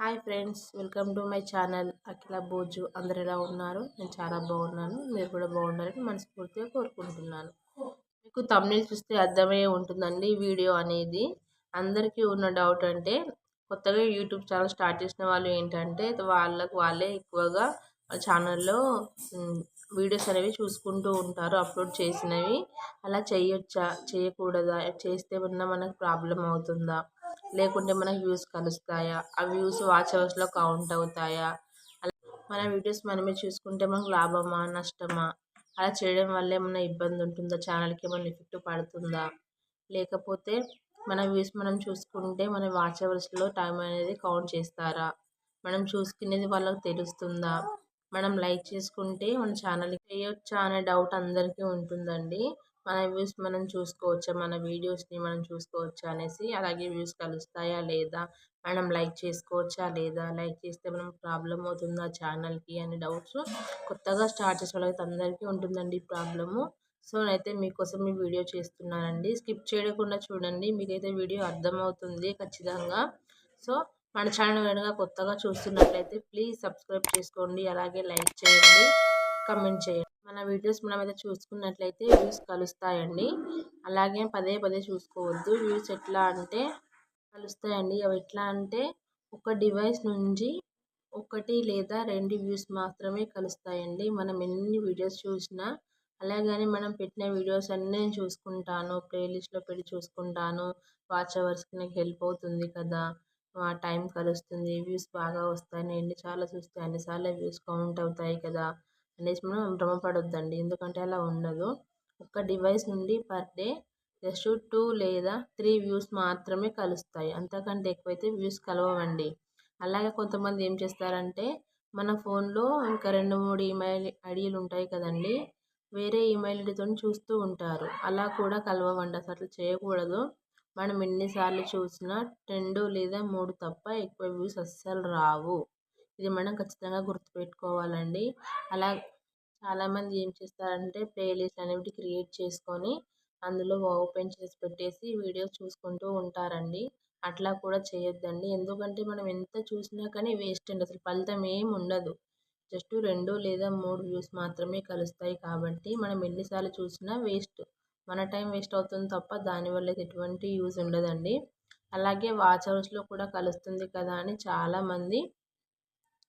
Hi friends welcome to my channel Akhila Boju. అందరు ఎలా ఉన్నారు? నేను చాలా బాగున్నాను. మీరు కూడా బాగుండాలని మనస్ఫూర్తిగా కోరుకుంటున్నాను. మీకు తమిళ్ చూస్తే అర్థమయ్యే ఉంటుందండి వీడియో అనేది. అందరికీ ఉన్న డౌట్ అంటే కొత్తగా యూట్యూబ్ ఛానల్ స్టార్ట్ చేసిన వాళ్ళు ఏంటంటే వాళ్ళకు వాళ్ళే ఎక్కువగా ఛానల్లో వీడియోస్ అనేవి చూసుకుంటూ ఉంటారు అప్లోడ్ చేసినవి. అలా చేయొచ్చా? చేయకూడదా? చేస్తే ఉన్న మనకు ప్రాబ్లం అవుతుందా? లేకుంటే మనకు వ్యూస్ కలుస్తాయా? ఆ వ్యూస్ వాచ్ అవర్స్లో కౌంట్ అవుతాయా? మన వీడియోస్ మనమే చూసుకుంటే మనకు లాభమా? నష్టమా? అలా చేయడం వల్ల ఏమైనా ఇబ్బంది ఉంటుందా? ఛానల్కి ఏమైనా ఎఫెక్ట్ పడుతుందా? లేకపోతే మన వ్యూస్ మనం చూసుకుంటే మన వాచ్ అవర్స్లో టైం అనేది కౌంట్ చేస్తారా? మనం చూసుకునేది వాళ్ళకి తెలుస్తుందా? మనం లైక్ చేసుకుంటే మన ఛానల్ చేయొచ్చా? అనే డౌట్ అందరికీ ఉంటుందండి. మన వ్యూస్ మనం చూసుకోవచ్చా? మన వీడియోస్ని మనం చూసుకోవచ్చా? అనేసి అలాగే వ్యూస్ కలుస్తాయా లేదా? మనం లైక్ చేసుకోవచ్చా లేదా? లైక్ చేస్తే మనం ప్రాబ్లం అవుతుందా ఛానల్కి అనే డౌట్స్ కొత్తగా స్టార్ట్ చేసే వాళ్ళకి అందరికీ ఉంటుందండి ప్రాబ్లము. సో నేనైతే మీకోసం ఈ వీడియో చేస్తున్నానండి. స్కిప్ చేయకుండా చూడండి. మీకైతే వీడియో అర్థమవుతుంది ఖచ్చితంగా. సో మన ఛానల్ కనుక కొత్తగా చూస్తున్నట్లయితే ప్లీజ్ సబ్స్క్రైబ్ చేసుకోండి. అలాగే లైక్ చేయండి. కమెంట్ చేయండి. మన వీడియోస్ మనం చూసుకున్నట్లయితే వ్యూస్ కలుస్తాయండి. అలాగే పదే పదే చూసుకోవద్దు. వ్యూస్ ఎట్లా అంటే కలుస్తాయండి. అవి ఎట్లా అంటే ఒక డివైస్ నుంచి ఒకటి లేదా రెండు వ్యూస్ మాత్రమే కలుస్తాయండి. మనం ఎన్ని వీడియోస్ చూసినా అలాగని మనం పెట్టిన వీడియోస్ అన్నీ నేను చూసుకుంటాను. ప్లేలిస్ట్లో పెట్టి చూసుకుంటాను. వాచ్ అవర్స్కి నాకు హెల్ప్ అవుతుంది కదా. టైం కలుస్తుంది. వ్యూస్ బాగా వస్తాయి. నేను ఎన్నిసార్లు చూస్తే అన్నిసార్లు వ్యూస్ కౌంట్ అవుతాయి కదా. అనేసి మనం భ్రమపడొద్దండి. ఎందుకంటే అలా ఉండదు. ఒక డివైస్ నుండి పర్ డే జస్ట్ టూ లేదా త్రీ వ్యూస్ మాత్రమే కలుస్తాయి. అంతకంటే ఎక్కువైతే వ్యూస్ కలవండి అలాగే కొంతమంది ఏం చేస్తారంటే మన ఫోన్లో ఇంకా రెండు మూడు ఈమెయిల్ ఐడీలు ఉంటాయి కదండి. వేరే ఈమెయిల్ ఐడితో చూస్తూ ఉంటారు. అలా కూడా కలవండి అసలు చేయకూడదు. మనం ఎన్నిసార్లు చూసినా రెండు లేదా మూడు తప్ప ఎక్కువ వ్యూస్ అస్సలు రావు. ఇది మనం ఖచ్చితంగా గుర్తుపెట్టుకోవాలండి. అలా చాలామంది ఏం చేస్తారంటే ప్లేలిస్ట్ అనేవి క్రియేట్ చేసుకొని అందులో ఓపెన్ చేసి పెట్టేసి వీడియోస్ చూసుకుంటూ ఉంటారండి. అట్లా కూడా చేయొద్దండి. ఎందుకంటే మనం ఎంత చూసినా కానీ వేస్ట్ అండి. అసలు ఫలితం ఏం ఉండదు. జస్ట్ రెండు లేదా మూడు వ్యూస్ మాత్రమే కలుస్తాయి కాబట్టి మనం ఎన్నిసార్లు చూసినా వేస్ట్. మన టైం వేస్ట్ అవుతుంది తప్ప దానివల్ల ఎటువంటి యూజ్ ఉండదండి. అలాగే వాచ్ అవర్స్లో కూడా కలుస్తుంది కదా అని చాలామంది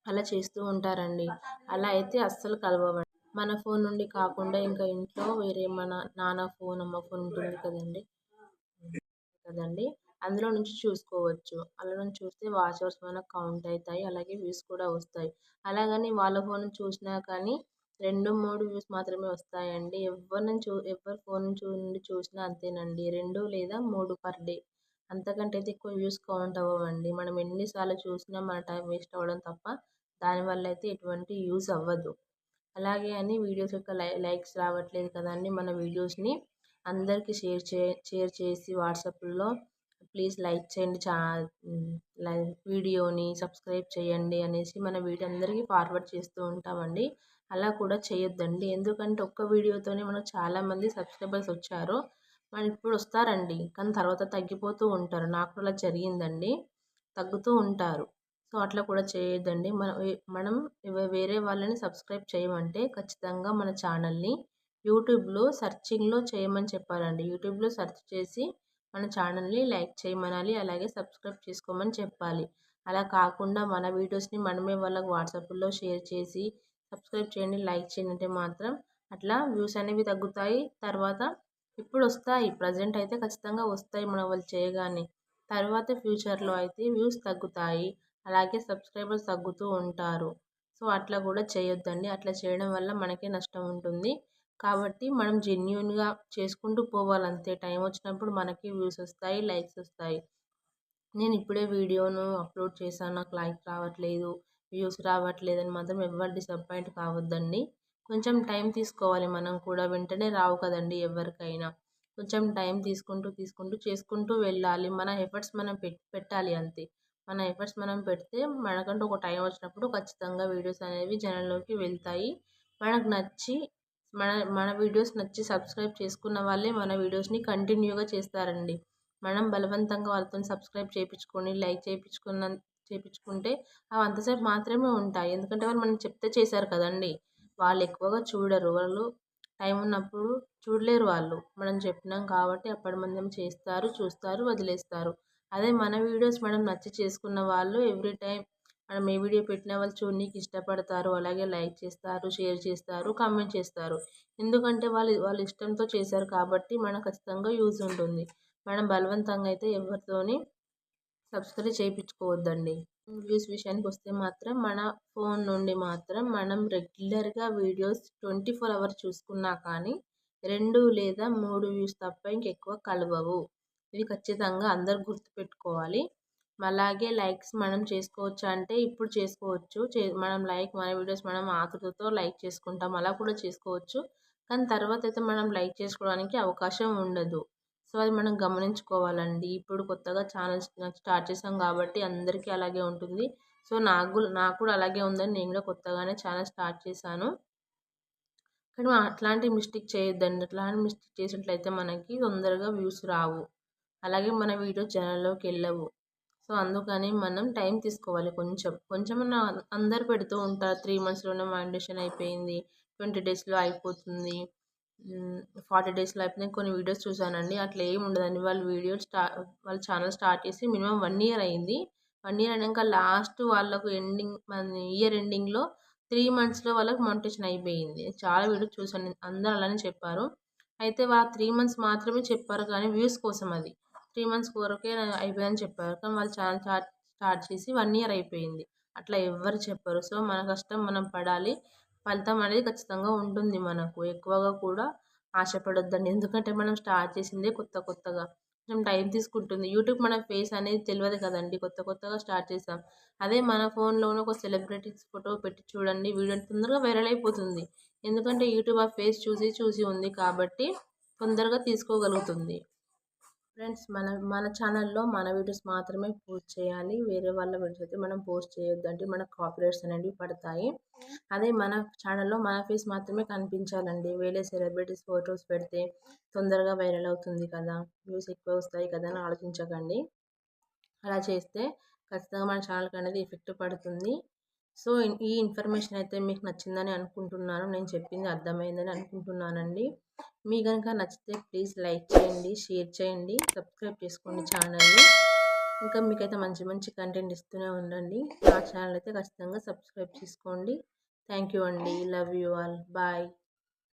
అలా చేస్తూ ఉంటారండి. అలా అయితే అస్సలు కలవవండి. మన ఫోన్ నుండి కాకుండా ఇంకా ఇంట్లో వేరే మన నాన్న ఫోన్ అమ్మ ఫోన్ ఉంటుంది కదండి. కదండి. అందులో నుంచి చూసుకోవచ్చు. అందులో నుంచి చూస్తే వాచ్ అవర్స్ మనకు కౌంట్ అవుతాయి. అలాగే వ్యూస్ కూడా వస్తాయి. అలాగని వాళ్ళ ఫోన్ చూసినా కానీ రెండు మూడు వ్యూస్ మాత్రమే వస్తాయండి. ఎవరిని చూ ఎవరి ఫోన్ నుండి చూసినా అంతేనండి. రెండు లేదా మూడు పర్ డే. అంతకంటే అయితే ఎక్కువ వ్యూస్ కౌంట్ అవ్వవండి. మనం ఎన్నిసార్లు చూసినా మన టైం వేస్ట్ అవ్వడం తప్ప దానివల్ల అయితే ఎటువంటి యూస్ అవ్వదు. అలాగే అని వీడియోస్ యొక్క లై లైక్స్ రావట్లేదు కదండి మన వీడియోస్ని. అందరికీ షేర్ చే షేర్ చేసి వాట్సాప్లో ప్లీజ్ లైక్ చేయండి చా వీడియోని సబ్స్క్రైబ్ చేయండి అనేసి మన వీడియో అందరికీ ఫార్వర్డ్ చేస్తూ ఉంటామండి. అలా కూడా చేయొద్దండి. ఎందుకంటే ఒక్క వీడియోతోనే మనకు చాలామంది సబ్స్క్రైబర్స్ వచ్చారు. మన ఇప్పుడు వస్తారండి. కానీ తర్వాత తగ్గిపోతూ ఉంటారు. నాకు అలా జరిగిందండి. తగ్గుతూ ఉంటారు. సో అట్లా కూడా చేయొద్దండి. మనం మనం వేరే వాళ్ళని సబ్స్క్రైబ్ చేయమంటే ఖచ్చితంగా మన ఛానల్ని యూట్యూబ్లో సర్చింగ్లో చేయమని చెప్పాలండి. యూట్యూబ్లో సెర్చ్ చేసి మన ఛానల్ని లైక్ చేయమనాలి అలాగే సబ్స్క్రైబ్ చేసుకోమని చెప్పాలి. అలా కాకుండా మన వీడియోస్ని మనమే వాళ్ళకి వాట్సాప్లో షేర్ చేసి సబ్స్క్రైబ్ చేయండి లైక్ చేయండి అంటే మాత్రం అట్లా వ్యూస్ అనేవి తగ్గుతాయి. తర్వాత ఇప్పుడు వస్తాయి ప్రజెంట్ అయితే ఖచ్చితంగా వస్తాయి మనం వాళ్ళు చేయగానే. తర్వాత ఫ్యూచర్లో అయితే వ్యూస్ తగ్గుతాయి. అలాగే సబ్స్క్రైబర్స్ తగ్గుతూ ఉంటారు. సో అట్లా కూడా చేయొద్దండి. అట్లా చేయడం వల్ల మనకే నష్టం ఉంటుంది. కాబట్టి మనం జెన్యున్గా చేసుకుంటూ పోవాలి అంతే టైం వచ్చినప్పుడు మనకి వ్యూస్ వస్తాయి లైక్స్ వస్తాయి. నేను ఇప్పుడే వీడియోను అప్లోడ్ చేశాను. నాకు లైక్ రావట్లేదు వ్యూస్ రావట్లేదని మాత్రం ఎవరు డిసప్పాయింట్ కావద్దండి. కొంచెం టైం తీసుకోవాలి మనం కూడా. వెంటనే రావు కదండి ఎవరికైనా. కొంచెం టైం తీసుకుంటూ తీసుకుంటూ చేసుకుంటూ వెళ్ళాలి. మన ఎఫర్ట్స్ మనం పెట్టాలి అంతే. మన ఎఫర్ట్స్ మనం పెడితే మనకంటూ ఒక టైం వచ్చినప్పుడు ఖచ్చితంగా వీడియోస్ అనేవి జనంలోకి వెళ్తాయి. మనకు నచ్చి మన మన వీడియోస్ నచ్చి సబ్స్క్రైబ్ చేసుకున్న వాళ్ళే మన వీడియోస్ని కంటిన్యూగా చేస్తారండి. మనం బలవంతంగా వాళ్ళతో సబ్స్క్రైబ్ చేయించుకొని లైక్ చేయించుకున్న చేయించుకుంటే అవి అంతసేపు మాత్రమే ఉంటాయి. ఎందుకంటే వాళ్ళు మనం చెప్తే చేశారు కదండి. వాళ్ళు ఎక్కువగా చూడరు. వాళ్ళు టైం ఉన్నప్పుడు చూడలేరు వాళ్ళు. మనం చెప్పినాం కాబట్టి అప్పటి మందం చేస్తారు చూస్తారు వదిలేస్తారు. అదే మన వీడియోస్ మనం నచ్చి చేసుకున్న వాళ్ళు ఎవ్రీ టైం మనం ఏ వీడియో పెట్టినా వాళ్ళు చూడనీకి ఇష్టపడతారు. అలాగే లైక్ చేస్తారు షేర్ చేస్తారు కామెంట్ చేస్తారు. ఎందుకంటే వాళ్ళు వాళ్ళ ఇష్టంతో చేశారు కాబట్టి మనకు ఖచ్చితంగా యూజ్ ఉంటుంది. మనం బలవంతంగా అయితే ఎవరితోని సబ్స్క్రైబ్ చేయించుకోవద్దండి. వ్యూస్ విషయానికి వస్తే మాత్రం మన ఫోన్ నుండి మాత్రం మనం రెగ్యులర్గా వీడియోస్ ట్వంటీ ఫోర్ అవర్స్ చూసుకున్నా కానీ రెండు లేదా మూడు వ్యూస్ తప్ప ఇంకెక్కువ కలవవు. ఇది ఖచ్చితంగా అందరు గుర్తుపెట్టుకోవాలి. అలాగే లైక్స్ మనం చేసుకోవచ్చు అంటే ఇప్పుడు చేసుకోవచ్చు. చే మనం లైక్ మన వీడియోస్ మనం ఆతృతతో లైక్ చేసుకుంటాం. అలా కూడా చేసుకోవచ్చు. కానీ తర్వాత అయితే మనం లైక్ చేసుకోవడానికి అవకాశం ఉండదు. సో అది మనం గమనించుకోవాలండి. ఇప్పుడు కొత్తగా ఛానల్ స్టార్ట్ చేసాం కాబట్టి అందరికీ అలాగే ఉంటుంది. సో నాకు నాకు కూడా అలాగే ఉందని నేను కూడా కొత్తగానే ఛానల్ స్టార్ట్ చేశాను. కానీ అట్లాంటి మిస్టేక్ చేయొద్దండి. అట్లాంటి మిస్టేక్ చేసినట్లయితే మనకి తొందరగా వ్యూస్ రావు. అలాగే మన వీడియో ఛానల్లోకి వెళ్ళవు సో అందుకని మనం టైం తీసుకోవాలి కొంచెం. కొంచెం అందరు పెడుతూ ఉంటారు. త్రీ మంత్స్లోనే మైండేషన్ అయిపోయింది. ట్వంటీ డేస్లో అయిపోతుంది. ఫార్టీ డేస్లో అయిపోయింది కొన్ని వీడియోస్ చూసానండి అట్లా ఏమి ఉండదండి. వాళ్ళు వీడియో స్టార్ట్ వాళ్ళ ఛానల్ స్టార్ట్ చేసి మినిమం వన్ ఇయర్ అయింది. వన్ ఇయర్ అయినాక లాస్ట్ వాళ్ళకు ఎండింగ్ మన ఇయర్ ఎండింగ్లో త్రీ మంత్స్లో వాళ్ళకి మానిటేషన్ అయిపోయింది. చాలా వీడియోస్ చూసాను అందరూ అలానే చెప్పారు. అయితే వాళ్ళ త్రీ మంత్స్ మాత్రమే చెప్పారు. కానీ వ్యూస్ కోసం అది. త్రీ మంత్స్ వరకే అయిపోయిందని చెప్పారు. కానీ వాళ్ళు ఛానల్ స్టార్ట్ స్టార్ట్ చేసి వన్ ఇయర్ అయిపోయింది. అట్లా ఎవ్వరు చెప్పరు. సో మన కష్టం మనం పడాలి. ఫలితం అనేది ఖచ్చితంగా ఉంటుంది మనకు. ఎక్కువగా కూడా ఆశపడొద్దండి. ఎందుకంటే మనం స్టార్ట్ చేసిందే కొత్త కొత్తగా. కొంచెం టైం తీసుకుంటుంది. యూట్యూబ్ మన ఫేస్ అనేది తెలియదు కదండి. కొత్త కొత్తగా స్టార్ట్ చేసాం. అదే మన ఫోన్లోనే ఒక సెలబ్రిటీస్ ఫోటో పెట్టి చూడండి. వీడియో తొందరగా వైరల్ అయిపోతుంది. ఎందుకంటే యూట్యూబ్ ఆ ఫేస్ చూసి చూసి ఉంది కాబట్టి తొందరగా తీసుకోగలుగుతుంది. ఫ్రెండ్స్ మన మన ఛానల్లో మన వీడియోస్ మాత్రమే పోస్ట్ చేయాలి. వేరే వాళ్ళ వీడియోస్ అయితే మనం పోస్ట్ చేయొద్దు అంటే మన కాపీరైట్స్ అనేవి పడతాయి. అదే మన ఛానల్లో మన ఫేస్ మాత్రమే కనిపించాలండి. వేరే సెలబ్రిటీస్ ఫొటోస్ పెడితే తొందరగా వైరల్ అవుతుంది కదా. వ్యూస్ ఎక్కువ వస్తాయి కదా అని ఆలోచించకండి. అలా చేస్తే ఖచ్చితంగా మన ఛానల్కి అనేది ఎఫెక్ట్ పడుతుంది. సో ఈ ఇన్ఫర్మేషన్ అయితే మీకు నచ్చిందని అనుకుంటున్నాను. నేను చెప్పింది అర్థమైందని అనుకుంటున్నానండి. మీ కనుక నచ్చితే ప్లీజ్ లైక్ చేయండి షేర్ చేయండి సబ్స్క్రైబ్ చేసుకోండి ఛానల్ని. ఇంకా మీకైతే మంచి మంచి కంటెంట్ ఇస్తూనే ఉండండి. నా ఛానల్ అయితే ఖచ్చితంగా సబ్స్క్రైబ్ చేసుకోండి. థ్యాంక్ యూ అండి. Love you all. బాయ్.